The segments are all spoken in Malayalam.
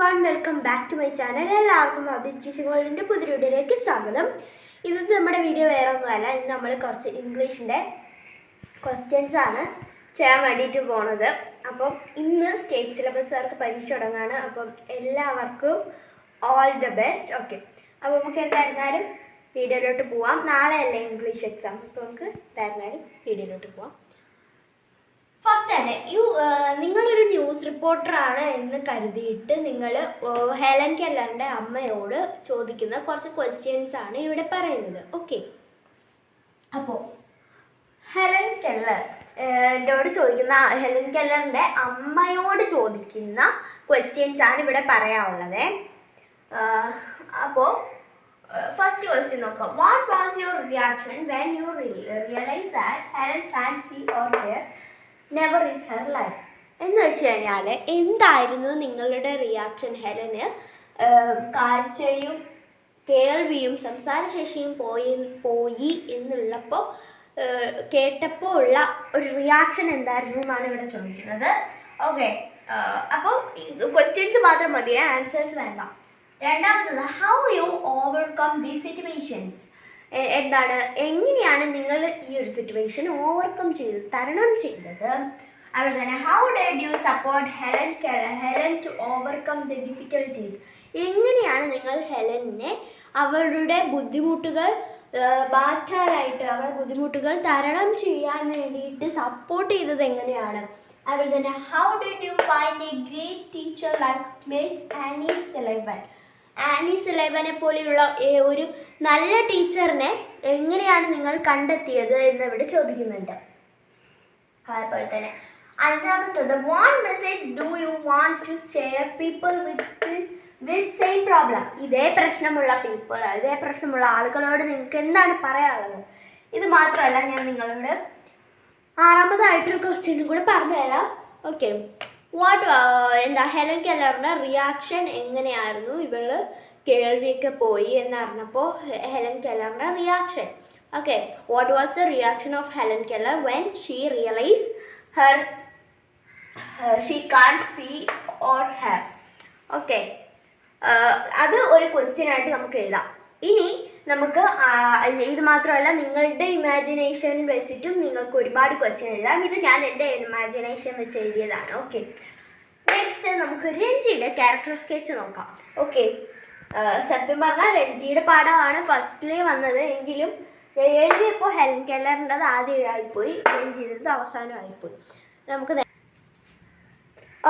One welcome back to my channel എല്ലാവർക്കും അബിസ് ടീച്ചിങ് വേൾഡിന്റെ പുതിയ വീഡിയോയിലേക്ക് സ്വാഗതം. ഇന്നത്തെ നമ്മുടെ വീഡിയോ വേറെ ഒന്നുമല്ല ഇന്ന് നമ്മൾ കുറച്ച് ഇംഗ്ലീഷിന്റെ ക്വസ്റ്റ്യൻസ് ആണ് ചെയ്യാൻ വേണ്ടിയിട്ട് പോണത്. അപ്പം ഇന്ന് സ്റ്റേറ്റ് സിലബസുകാർക്ക് പരീക്ഷ തുടങ്ങാണ്. അപ്പം എല്ലാവർക്കും ഓൾ ദ ബെസ്റ്റ് ഓക്കെ അപ്പോൾ നമുക്ക് എന്തായിരുന്നാലും വീഡിയോയിലോട്ട് പോവാം. നാളെ അല്ലേ ഇംഗ്ലീഷ് എക്സാം അപ്പോൾ നമുക്ക് എന്തായിരുന്നാലും വീഡിയോയിലോട്ട് പോവാം. ഫസ്റ്റ് തന്നെ യു നിങ്ങളൊരു ന്യൂസ് റിപ്പോർട്ടറാണ് എന്ന് കരുതിയിട്ട് നിങ്ങൾ ഹെലൻ കെല്ലറിന്റെ അമ്മയോട് ചോദിക്കുന്ന കുറച്ച് ക്വസ്റ്റ്യൻസ് ആണ് ഇവിടെ പറയുന്നത്. ഓക്കെ അപ്പോൾ ഹെലൻ കെല്ലർ എന്നോട് ചോദിക്കുന്ന ഹെലൻ കെല്ലറിന്റെ അമ്മയോട് ചോദിക്കുന്ന ക്വസ്റ്റ്യൻസ് ആണ് ഇവിടെ പറയാനുള്ളത്. അപ്പോൾ ഫസ്റ്റ് ക്വസ്റ്റ്യൻ നോക്കാം. What was your reaction when you realise that Helen fancy or hear never in her life എന്ന് വെച്ച് കഴിഞ്ഞാൽ എന്തായിരുന്നു നിങ്ങളുടെ റിയാക്ഷൻ ഹെലന്? കാഴ്ചയും കേൾവിയും സംസാരശേഷിയും പോയി പോയി എന്നുള്ളപ്പോൾ കേട്ടപ്പോൾ ഉള്ള ഒരു റിയാക്ഷൻ എന്തായിരുന്നു എന്നാണ് ഇവിടെ ചോദിക്കുന്നത്. ഓക്കെ അപ്പോൾ ക്വസ്റ്റ്യൻസ് മാത്രം മതി ആൻസേഴ്സ് വേണ്ട. രണ്ടാമത്തത് how you overcome these situations എന്താണ്? എങ്ങനെയാണ് നിങ്ങൾ ഈ ഒരു സിറ്റുവേഷൻ ഓവർകം ചെയ്ത് തരണം ചെയ്തത്? അതുപോലെ തന്നെ how did you support Helen Helen to overcome the difficulties എങ്ങനെയാണ് നിങ്ങൾ ഹെലനെ അവരുടെ ബുദ്ധിമുട്ടുകൾ മാറ്റാനായിട്ട് അവരുടെ ബുദ്ധിമുട്ടുകൾ തരണം ചെയ്യാൻ വേണ്ടിയിട്ട് സപ്പോർട്ട് ചെയ്തത് എങ്ങനെയാണ്? അതുപോലെ തന്നെ how did you find a great teacher like miss Anne Sullivan Anne സുലൈബനെ പോലെയുള്ള ഒരു നല്ല ടീച്ചറിനെ എങ്ങനെയാണ് നിങ്ങൾ കണ്ടെത്തിയത് എന്ന് ഇവിടെ ചോദിക്കുന്നുണ്ട്. അതുപോലെ തന്നെ അഞ്ചാമത്തത് what message do you want to share people with with same problem ഇതേ പ്രശ്നമുള്ള പീപ്പിൾ ഇതേ പ്രശ്നമുള്ള ആളുകളോട് നിങ്ങൾക്ക് എന്താണ് പറയാനുള്ളത്? ഇത് മാത്രമല്ല ഞാൻ നിങ്ങളോട് ആറാമതായിട്ടൊരു ക്വസ്റ്റ്യനും കൂടെ പറഞ്ഞുതരാം. ഓക്കെ വാട്ട് എന്താ ഹെലൻ കെല്ലറിന്റെ റിയാക്ഷൻ എങ്ങനെയായിരുന്നു? ഇവൾ കേൾവിയൊക്കെ പോയി എന്നറിഞ്ഞപ്പോൾ Helen കെല്ലറിന്റെ reaction okay what was the reaction of Helen Keller when she realise her she can't see or hear okay അത് ഒരു ക്വസ്റ്റ്യൻ ആയിട്ട് നമുക്ക് എഴുതാം. ഇനി നമുക്ക് ഇത് മാത്രമല്ല നിങ്ങളുടെ ഇമാജിനേഷൻ വെച്ചിട്ടും നിങ്ങൾക്ക് ഒരുപാട് ക്വസ്റ്റ്യൻ എഴുതാം. ഇത് ഞാൻ എന്റെ ഇമാജിനേഷൻ വെച്ച് എഴുതിയതാണ്. ഓക്കെ നെക്സ്റ്റ് നമുക്ക് രഞ്ജിയുടെ ക്യാരക്ടർ സ്കെച്ച് നോക്കാം. ഓക്കെ സത്യം പറഞ്ഞാൽ രഞ്ജിയുടെ പാഠമാണ് ഫസ്റ്റിൽ വന്നത്. എങ്കിലും എഴുതിയപ്പോൾ ഹെലൻ കെല്ലറിന്റെത് ആദ്യം ആയിപ്പോയി. രഞ്ജിയുടേത് അവസാനമായിപ്പോയി നമുക്ക്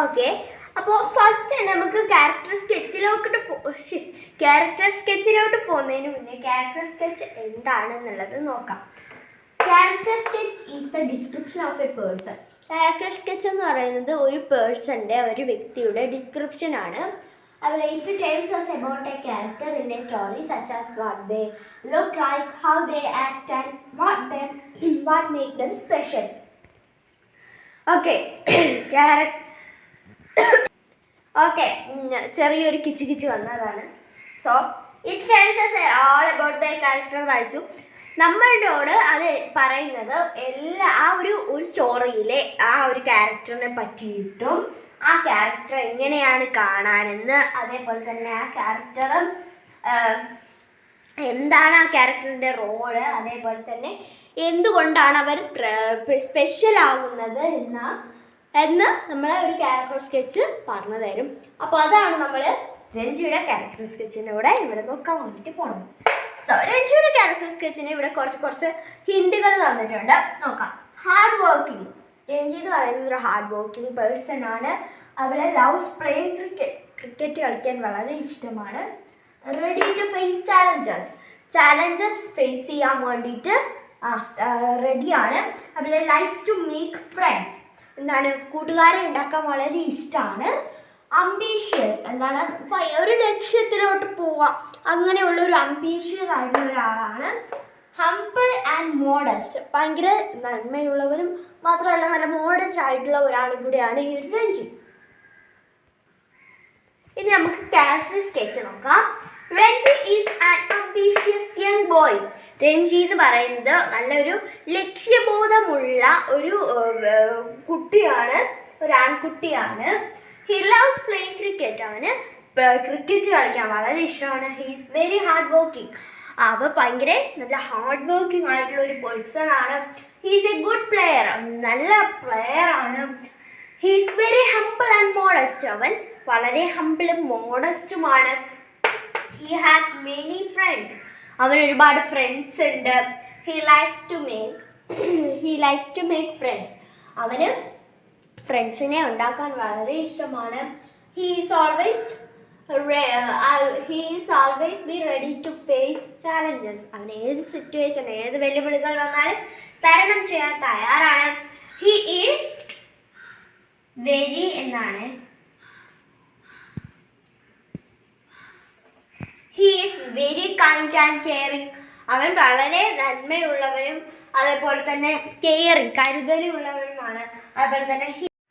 ഓക്കെ അപ്പോൾ ഫസ്റ്റ് തന്നെ നമുക്ക് ക്യാരക്ടർ സ്കെച്ചിലോട്ട് ക്യാരക്ടർ സ്കെച്ചിലോട്ട് പോകുന്നതിന് മുന്നേ ക്യാരക്ടർ സ്കെച്ച് എന്താണെന്നുള്ളത് നോക്കാം. Character sketch is the description of a person character sketch എന്ന് പറയുന്നത് ഒരു പേഴ്സന്റെ ഒരു വ്യക്തിയുടെ ഡിസ്ക്രിപ്ഷൻ ആണ്. അതുപോലെ it tells us about a character in a story such as what they look like how they act and what them what make them special okay character okay ചെറിയൊരു കിച്ച് കിച്ച് വന്നതാണ്. So it focuses all about by character വായിച്ചു. നമ്മളോട് അത് പറയുന്നത് എല്ലാ ആ ഒരു ഒരു സ്റ്റോറിയിലെ ആ ഒരു ക്യാരക്ടറിനെ പറ്റിയിട്ടും ആ ക്യാരക്ടർ എങ്ങനെയാണ് കാണാനെന്ന് അതേപോലെ തന്നെ ആ ക്യാരക്ടർ എന്താണ് ആ ക്യാരക്ടറിന്റെ റോൾ അതേപോലെ തന്നെ എന്തുകൊണ്ടാണ് അവർ സ്പെഷ്യൽ ആകുന്നത് എന്ന എന്ന് നമ്മളെ ഒരു ക്യാരക്ടർ സ്കെച്ച് പറഞ്ഞു തരും. അപ്പോൾ അതാണ് നമ്മൾ രഞ്ജിയുടെ ക്യാരക്ടർ സ്കെച്ചിന്റെ കൂടെ ഇവിടെ നോക്കാൻ വേണ്ടിയിട്ട് പോകണം സോ രഞ്ജിയുടെ ക്യാരക്ടർ സ്കെച്ചിന് ഇവിടെ കുറച്ച് കുറച്ച് ഹിൻഡുകൾ തന്നിട്ടുണ്ട്. നോക്കാം. ഹാർഡ് വർക്കിംഗ് രഞ്ജി എന്ന് പറയുന്നത് ഒരു ഹാർഡ് വർക്കിംഗ് പേഴ്സൺ ആണ്. അവളെ ലവ്സ് പ്ലേയിങ് ക്രിക്കറ്റ് ക്രിക്കറ്റ് കളിക്കാൻ വളരെ ഇഷ്ടമാണ്. Ready to face challenges challenges face ചെയ്യാൻ വേണ്ടിയിട്ട് റെഡിയാണ് അവരെ ലൈക്സ് ടു മേക്ക് ഫ്രണ്ട്സ് എന്താണ് കൂട്ടുകാരെ ഉണ്ടാക്കാൻ വളരെ ഇഷ്ടമാണ് അംബീഷ്യസ് എന്താണ്? ഒരു ലക്ഷ്യത്തിലോട്ട് പോവാം. അങ്ങനെയുള്ള ഒരു അംബീഷ്യസ് ആയിട്ടുള്ള ഒരാളാണ്. ഹംപിൾ ആൻഡ് മോഡസ്റ്റ് ഭയങ്കര നന്മയുള്ളവരും മാത്രമല്ല നല്ല മോഡസ്റ്റ് ആയിട്ടുള്ള ഒരാളും കൂടിയാണ് ഈ ഒരു രഞ്ജി ഇനി നമുക്ക് ക്യാരക്ടർ സ്കെച്ച് നോക്കാം. Ranji is an ambitious young boy Ranji എന്ന് പറയുന്നത് നല്ലൊരു ലക്ഷ്യബോധമുള്ള ഒരു കുട്ടിയാണ് ഒരു ആൺകുട്ടിയാണ്. ഹി ലവ്സ് പ്ലേയിങ് ക്രിക്കറ്റ് അവന് ക്രിക്കറ്റ് കളിക്കാൻ വളരെ ഇഷ്ടമാണ്. ഹീസ് വെരി ഹാർഡ് വർക്കിംഗ് അവ ഭയങ്കര നല്ല ഹാർഡ് വർക്കിംഗ് ആയിട്ടുള്ള ഒരു പേഴ്സൺ ആണ്. ഹീസ് എ ഗുഡ് പ്ലെയർ നല്ല പ്ലെയർ ആണ്. He's very humble and modest അവൻ വളരെ ഹംബിളും മോഡസ്റ്റുമാണ് ഹി ഹാസ് മെനി ഫ്രണ്ട്സ് അവന് ഒരുപാട് ഫ്രണ്ട്സ് ഉണ്ട്. He likes to make he likes to make friends അവന് ഫ്രണ്ട്സിനെ ഉണ്ടാക്കാൻ വളരെ ഇഷ്ടമാണ്. He is always he is always be ready to face challenges അവൻ ഏത് സിറ്റുവേഷൻ ഏത് വെല്ലുവിളികൾ വന്നാലും തരണം ചെയ്യാൻ തയ്യാറാണ്. ഹി ഈസ് വെരി എന്നാണ് he is very kind and caring അവൻ വളരെ നന്മയുള്ളവരും അതേപോലെ തന്നെ കെയറിങ് കരുതലുള്ളവരുമാണ്. അതുപോലെ തന്നെ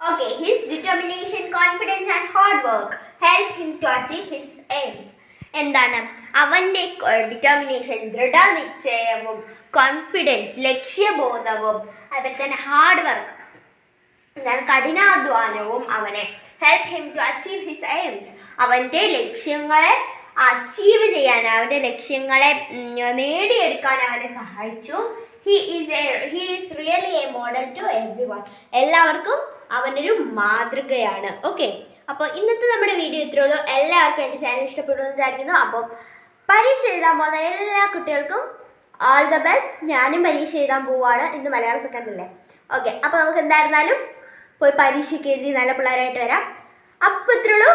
okay his determination confidence and hard work help him to achieve his aims എന്താണ്? അവന്റെ ഡിറ്റർമിനേഷൻ ദൃഢനിശ്ചയവും കോൺഫിഡൻസ് ലക്ഷ്യബോധവും അതുപോലെ തന്നെ ഹാർഡ് വർക്ക് എന്താണ്? കഠിനാധ്വാനവും അവനെ help him to achieve his aims അവന്റെ ലക്ഷ്യങ്ങളെ അച്ചീവ് ചെയ്യാൻ അവന്റെ ലക്ഷ്യങ്ങളെ നേടിയെടുക്കാൻ അവനെ സഹായിച്ചു. He is he is really a model to everyone എല്ലാവർക്കും അവനൊരു മാതൃകയാണ്. ഓക്കെ അപ്പോൾ ഇന്നത്തെ നമ്മുടെ വീഡിയോ ഇത്രയേ ഉള്ളൂ. എല്ലാവർക്കും എന്റെ ചാനൽ ഇഷ്ടപ്പെടുമെന്ന് വിചാരിക്കുന്നു. അപ്പോൾ പരീക്ഷ എഴുതാൻ പോകുന്ന എല്ലാ കുട്ടികൾക്കും ഓൾ ദ ബെസ്റ്റ് ഞാനും പരീക്ഷ എഴുതാൻ പോവുകയാണ് ഇന്ന് മലയാള സെക്കൻഡ് അല്ലേ? ഓക്കെ അപ്പോൾ നമുക്ക് എന്തായിരുന്നാലും പോയി പരീക്ഷയ്ക്ക് എഴുതി നല്ല പിള്ളേരായിട്ട് വരാം. അപ്പോൾ ഇത്രയുള്ളൂ